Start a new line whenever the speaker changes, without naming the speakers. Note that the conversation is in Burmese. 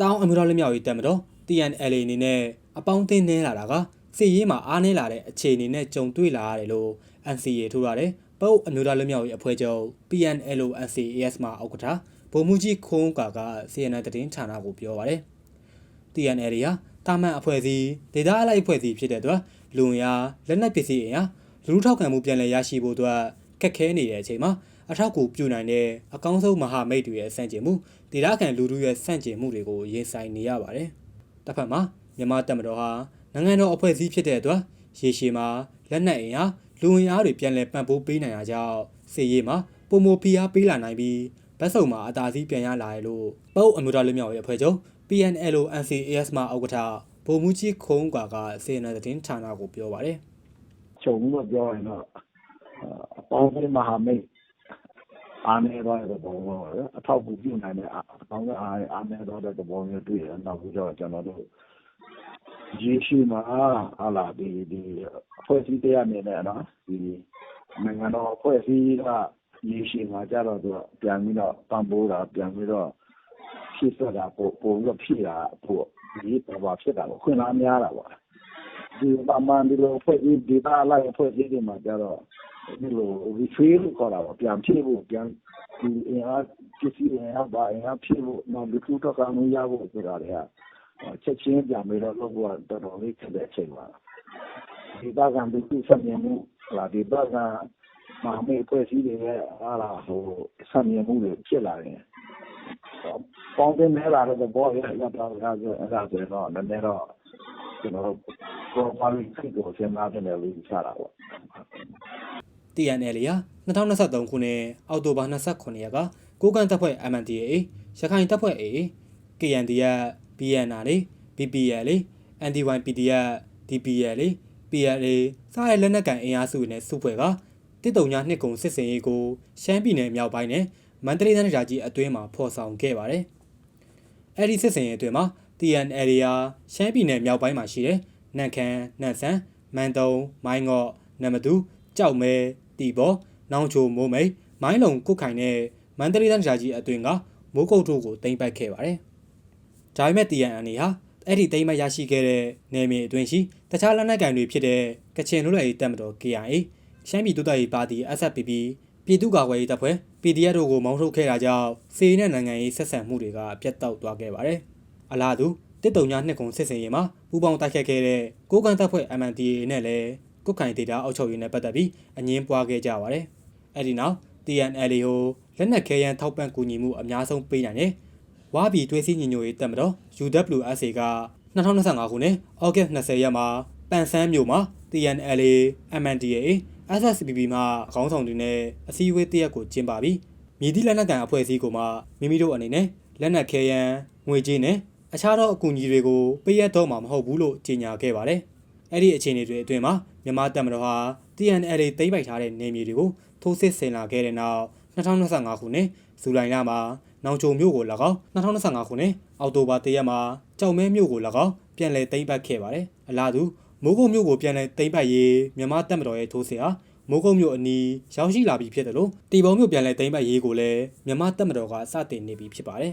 တောင်အမျိုးသားလက်မြောက်ရေးတပ်မတော် TNLA အနေနဲ့အပေါင်းအသင်းနေလာတာကစစ်ရေးမှာအားနည်းလာတဲ့အခြေအနေနဲ့ကြုံတွေ့လာရတယ်လို့ NCA ထိုးရတယ်။ပုတ်အမျိုးသားလက်မြောက်ရေးအဖွဲ့ချုပ် PNLO NCAS မှာဥက္ကဋ္ဌဗိုလ်မှူးကြီးခုံးကာက CNN သတင်းဌာနကိုပြောပါတယ်။ TNLA ဟာတာမန်အဖွဲ့အစည်းဒေသအလိုက်အဖွဲ့အစည်းဖြစ်တဲ့အတွက်လူဝင်အားလက်နက်ပစ္စည်းအင်အားလူထုထောက်ခံမှုပြန်လည်ရရှိဖို့အတွက် ခက်ခဲနေတဲ့အချိန်မှာအထောက်အကူပြုနိုင်တဲ့အကောင်းဆုံးမဟာမိတ်တွေရဲ့စန့်ကျင်မှုဒေသခံလူထုရဲ့စန့်ကျင်မှုတွေကိုရင်ဆိုင်နေရပါတယ်။တစ်ဖက်မှာမြန်မာတပ်မတော်ဟာနိုင်ငံတော်အဖွဲ့အစည်းဖြစ်တဲ့အတွက်ရေရှည်မှာလက်နက်အင်အားလူဝင်အားတွေပြန်လည်ပံ့ပိုးပေးနိုင်တာကြောင့်စစ်ရေးမှာပုံမဖိအားပေးလာနိုင်ပြီးဗတ်စုံမှာအသာစီးပြန်ရလာရလို့ပုတ်အမျိုးသားလူမျိုးရေးအဖွဲ့ချုပ် PNLO NCAS မှာဥက္ကဋ္ဌဗိုလ်မှူးကြီးခုံးကွာကစေနသတင်းဌာနကိုပြောပါတယ်
ခြုံပြီးတော့ပြောရင်တော့အ ပေါင်းအသင်းမဟာမိတ်အားနည်းသွားတဲ့သဘောပေါ့ဗျာအထောက်အကူပြုနိုင်တဲ့အပေါင်းအသင်းအားအားနည်းသွားတဲ့သဘောမျိုးတွေ့ရတယ်နောက်ပြီးတော့ကျွန်တော်တို့ရေရှည်မှာဟာလာဒီဒီအဖွဲ့အစည်းတရားအနေနဲ့နော်ဒီနိုင်ငံတော်အဖွဲ့အစည်းကရေရှည်မှာကြတော့သူပြန်ပြီးတော့ပံ့ပိုးတာပြန်ပြီးတော့ဖြည့်ဆွတ်တာပို့ပို့ပြီးတော့ဖြည့်တာပို့ဒီပေါ်ပါဖြစ်တာပေါ့ခွင့်လားများတာပေါ့ဒီပါမန်ဒီလိုဖွဲ့ပြီးဒေတာလိုက်ဖွဲ့ပြီးဒီမှာကြတော့ဒီလို refill လို့ခေါ်တာပေါ့ ပြန်ဖြည့်ဖို့ပြန်ဒီအင်အား ပစ္စည်းအင်အားပါအင်အားဖြည့်ဖို့ နောက် လူထုတော့ကမှုရဖို့ ဆိုတာတွေက ချက်ချင်းပြန်ပြီးတော့ လုပ်ဖို့တော်တော်လေး ခက်တဲ့အချိန်ပါဒီဘကံဒီခုဆက်မြင်မှုဟာဒီဘကံမမေဖွဲ့စည်းတွေရဲ့ဟာလာဟိုဆက်မြင်မှုတွေ ဖြစ်လာတယ်ပေါင်းတင်နေလာတဲ့ဘောရရတော့အဲ့ဒါဆိုအဲ့ဒါဆိုတော့ နည်းနည်းတော့ ကျွန်တော်တို့ properly ဖြစ်ကိုစဉ်းစားတယ်လို့ ယူဆတာပေါ့
TNL ရာ2023ခုနှစ်အောက်တိုဘာ29ရက်ကကိုကန်တပ်ဖွဲ့ MNDAA ရခိုင်တပ်ဖွဲ့ AA KNDF BNR လေ BPL လေ NDY PDF DPL လေ PLA စတဲ့လက်နက်ကန်အင်အားစုတွေနဲ့စုဖွဲ့ကတစ်တုံညာနှစ်ကုံစစ်စင်ရေးကိုရှမ်းပြည်နယ်မြောက်ပိုင်းနဲ့မန္တလေးတိုင်းဒေသကြီးအတွင်းမှာဖော်ဆောင်ခဲ့ပါတယ်။အဲဒီစစ်စင်ရေးအတွင်းမှာ TNL ရာရှမ်းပြည်နယ်မြောက်ပိုင်းမှာရှိတဲ့နန့်ခမ်း၊နန့်ဆန်း၊မန်တုံ၊မိုင်းငေါ့၊နမတူကြောက်မဲ တီဘောနောင်ချိုမိုးမိတ်မိုင်းလုံကုတ်ခိုင်နဲ့မန္တလေးတိုင်းဒေသကြီးအတွင်းကမိုးကုတ်တို့ကိုတင်ပတ်ခဲ့ပါတယ်။ဒါပေမဲ့ TNN ဟာအဲ့ဒီတိမ်မရရှိခဲ့တဲ့နယ်မြေအတွင်းရှိတခြားလက်နက်ကိုင်တွေဖြစ်တဲ့ကချင်လူ့လိုက်တပ်မတော် KIA ရှမ်းပြည်တိုးတက်ရေးပါတီ SFPP ပြည်သူ့ကာကွယ်ရေးတပ်ဖွဲ့ PDF တို့ကိုမောင်းထုတ်ခဲ့တာကြောင့်စီးနဲ့နိုင်ငံရေးဆက်ဆံမှုတွေကပြတ်တောက်သွားခဲ့ပါတယ်။အလားတူတစ်တုံညာနှစ်ကုံစစ်စင်ရေးမှာပူးပေါင်းတိုက်ခတ်ခဲ့တဲ့ကိုကန်တပ်ဖွဲ့ MNDAA နဲ့လည်း ကုတ်ခိုင်ဒေတာအောက်ချုပ်ရေးနဲ့ပတ်သက်ပြီးအငင်းပွားခဲ့ကြပါတယ်။အဲဒီနောက် TNLA ဟိုလက်နက်ခဲယမ်းထောက်ပံ့ကူညီမှုအများဆုံးပေးနိုင်တယ်။ဝါပြည်တွဲစည်းညီညွတ်ရေးတပ်မတော် UWSA က2025ခုနှစ်ဩဂတ်20ရက်မှာပန်ဆန်းမြို့မှာ TNLA MNDAA SSPP မှအကောင်းဆောင်တွေနဲ့အစည်းအဝေးတရက်ကိုကျင်းပပြီးမြည်သည့်လက်နက်ကန်အဖွဲ့အစည်းကိုမှမိမိတို့အနေနဲ့လက်နက်ခဲယမ်းငွေကြေးနဲ့အခြားသောအကူအညီတွေကိုပေးရတော့မှာမဟုတ်ဘူးလို့ကြေညာခဲ့ပါတယ်။ အဲ့ဒီအခြေအနေတွေအတွင်းမှာမြန်မာတပ်မတော်ဟာ TNLA သိမ်းပိုက်ထားတဲ့နေမြေတွေကိုထိုးစစ်ဆင်လာခဲ့တဲ့နောက်2025ခုနှစ်ဇူလိုင်လမှာနောင်ချုံမြို့ကို၎င်း2025ခုနှစ်အောက်တိုဘာ1ရက်မှာကြောက်မဲမြို့ကို၎င်းပြန်လည်သိမ်းပိုက်ခဲ့ပါတယ်။အလားတူမိုးကုတ်မြို့ကိုပြန်လည်သိမ်းပိုက်ရေးမြန်မာတပ်မတော်ရဲ့ထိုးစစ်ဟာမိုးကုတ်မြို့အနီးရောက်ရှိလာပြီဖြစ်တယ်လို့တီပုံမြို့ပြန်လည်သိမ်းပိုက်ရေးကိုလည်းမြန်မာတပ်မတော်ကစတင်နေပြီဖြစ်ပါတယ်